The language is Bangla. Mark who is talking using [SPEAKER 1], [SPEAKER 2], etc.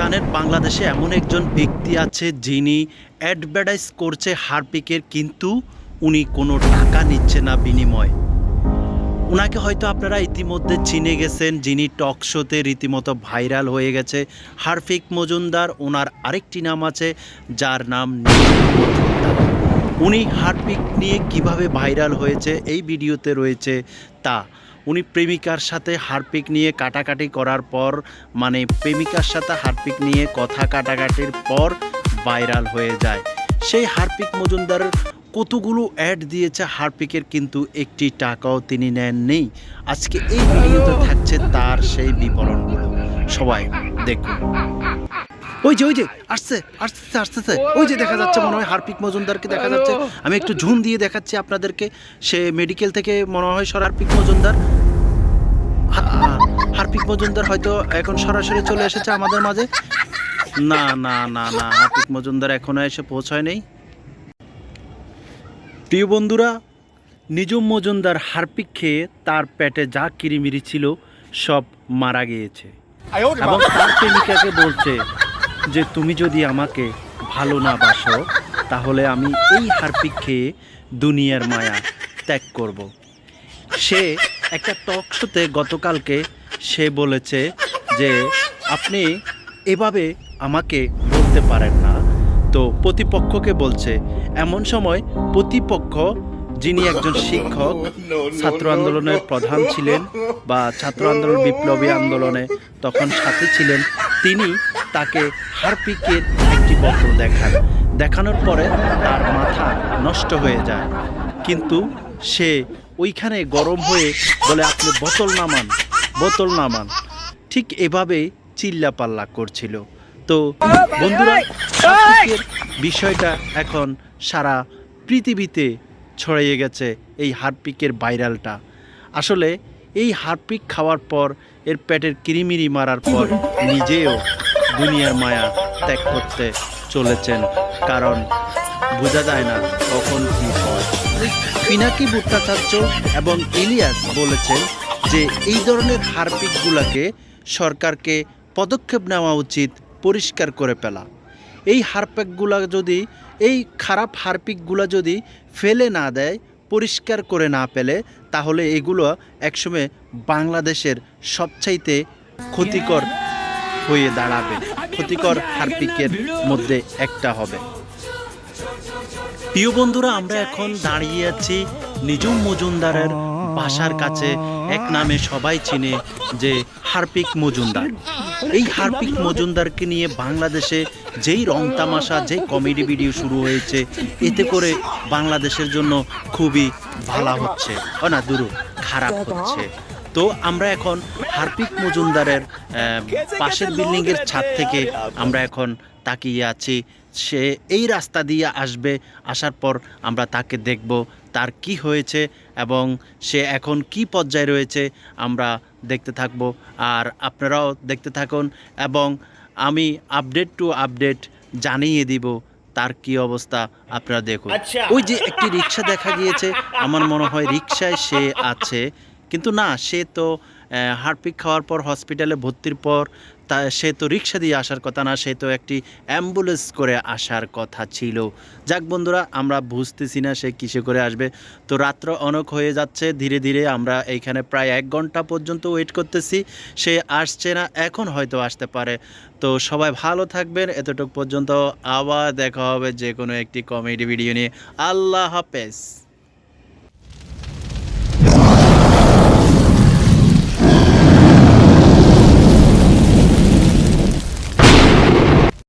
[SPEAKER 1] জানেন, বাংলাদেশে এমন একজন ব্যক্তি আছে যিনি অ্যাডভার্টাইজ করছে হারপিকের, কিন্তু উনি কোনো টাকা নিচ্ছে না বিনিময়। ওনাকে হয়তো আপনারা ইতিমধ্যে চিনে গেছেন, যিনি টক শোতে রীতিমতো ভাইরাল হয়ে গেছে। হারফিক মজুমদার, ওনার আরেকটি নাম আছে, যার নাম উনি হারপিক নিয়ে কীভাবে ভাইরাল হয়েছে, এই ভিডিওতে রয়েছে তা। উনি প্রেমিকার সাথে হারপিক নিয়ে কাটাকাটি করার পর মানে প্রেমিকার সাথে হারপিক নিয়ে কথা কাটাকাটির পর ভাইরাল হয়ে যায়। সেই হারপিক মজুমদার কতগুলো অ্যাড দিয়েছে হারপিকের কিন্তু একটি টাকাও তিনি নেন নেই আজকে এই ভিডিওতে থাকছে তার সেই বিবরণগুলো। সবাই দেখুন। ওই যে ওই যে আসছে আসতেছে আসতেছে ওই যে দেখা যাচ্ছে মনে হয় হারপিক মজুমদারকে দেখা যাচ্ছে। আমি একটু ঝুম দিয়ে দেখাচ্ছি আপনাদেরকে। সে মেডিকেল থেকে মনে হয় সর হারপিক মজুমদার। হারপিক মজুমদার হয়তো এখন সরাসরি চলে এসেছে আমাদের মাঝে। না না না না হারপিক মজুমদার এখনও এসে পৌঁছায় নেই। প্রিয় বন্ধুরা নিজম মজুমদার হারপিক খেয়ে তার পেটে যা কিরিমিরি ছিল সব মারা গিয়েছে। এবং তার প্রেমিকাকে বলছে যে তুমি যদি আমাকে ভালো না বাসো তাহলে আমি এই হারপিক খেয়ে দুনিয়ার মায়া ত্যাগ করব। সে একটা টক শোতে গতকালকে সে বলেছে যে আপনি এভাবে আমাকে বলতে পারেন না তো প্রতিপক্ষকে বলছে এমন সময় প্রতিপক্ষ যিনি একজন শিক্ষক ছাত্র আন্দোলনের প্রধান ছিলেন বা ছাত্র আন্দোলন বিপ্লবী আন্দোলনে তখন সাথে ছিলেন তিনি তাকে হারপিকের একটি বোতল দেখান। দেখানোর পরে তার মাথা নষ্ট হয়ে যায়। কিন্তু সে ওইখানে গরম হয়ে বলে, আপনি বোতল নামান বোতল নামান। ঠিক এভাবেই চিল্লাপাল্লা করছিল। তো বন্ধুরা, হারপিকের বিষয়টা এখন সারা পৃথিবীতে ছড়িয়ে গেছে এই হারপিকের ভাইরালটা। আসলে এই হারপিক খাওয়ার পর, এর পেটের কিরিমিরি মারার পর নিজেও দুনিয়ার মায়া ত্যাগ করতে চলেছেন, কারণ বোঝা যায় না কখন কি হয়। পিনাকি ভট্টাচার্য এবং ইলিয়াস বলেছেন যে এই ধরনের হারপিকগুলোকে সরকারকে পদক্ষেপ নেওয়া উচিত, পরিষ্কার করে ফেলা। এই হারপিকগুলো যদি, এই খারাপ হারপিকগুলো যদি ফেলে না দেয়, পরিষ্কার করে না পেলে তাহলে এগুলো একসময় বাংলাদেশের সবচাইতে ক্ষতিকর হয়ে দাঁড়াবে। ক্ষতিকর হারপিকের মধ্যে একটা হবে। প্রিয় বন্ধুরা, আমরা এখন দাঁড়িয়ে আছি নিজুম মজুমদারের বাসার কাছে। এক নামে সবাই চিনে যে হারপিক মজুমদার। এই হারপিক মজুমদারকে নিয়ে বাংলাদেশে যেই রং তামাশা, যেই কমেডি ভিডিও শুরু হয়েছে, এতে করে বাংলাদেশের জন্য খুবই ভালো হচ্ছে। না, দুরু, খারাপ হচ্ছে। তো আমরা এখন হারপিক মজুমদারের পাশের বিল্ডিংয়ের ছাদ থেকে আমরা এখন তাকিয়ে আছি। সে এই রাস্তা দিয়ে আসবে আসার পর আমরা তাকে দেখব তার কি হয়েছে এবং সে এখন কি পর্যায়ে রয়েছে আমরা দেখতে থাকব। আর আপনারাও দেখতে থাকুন এবং আমি আপডেট টু আপডেট জানিয়ে দিব তার কি অবস্থা আপনারা দেখুন। ওই যে একটি রিক্সা দেখা গিয়েছে আমার মনে হয় রিক্সায় সে আছে। কিন্তু না, সে তো হারপিক খাওয়ার পর, হসপিটালে ভর্তির পর, তা, সে তো রিক্সা দিয়ে আসার কথা না, সে তো একটি অ্যাম্বুলেন্স করে আসার কথা ছিল। যাক বন্ধুরা, আমরা বুঝতেছি না সে কিসে করে আসবে। তো রাত্র অনেক হয়ে যাচ্ছে, ধীরে ধীরে আমরা এইখানে প্রায় এক ঘণ্টা পর্যন্ত ওয়েট করতেছি। সে আসছে না, এখন হয়তো আসতে পারে। তো সবাই ভালো থাকবেন, এতটুকু পর্যন্ত আবার দেখা হবে যে কোনো একটি কমেডি ভিডিও নিয়ে। আল্লাহ হাফেজ।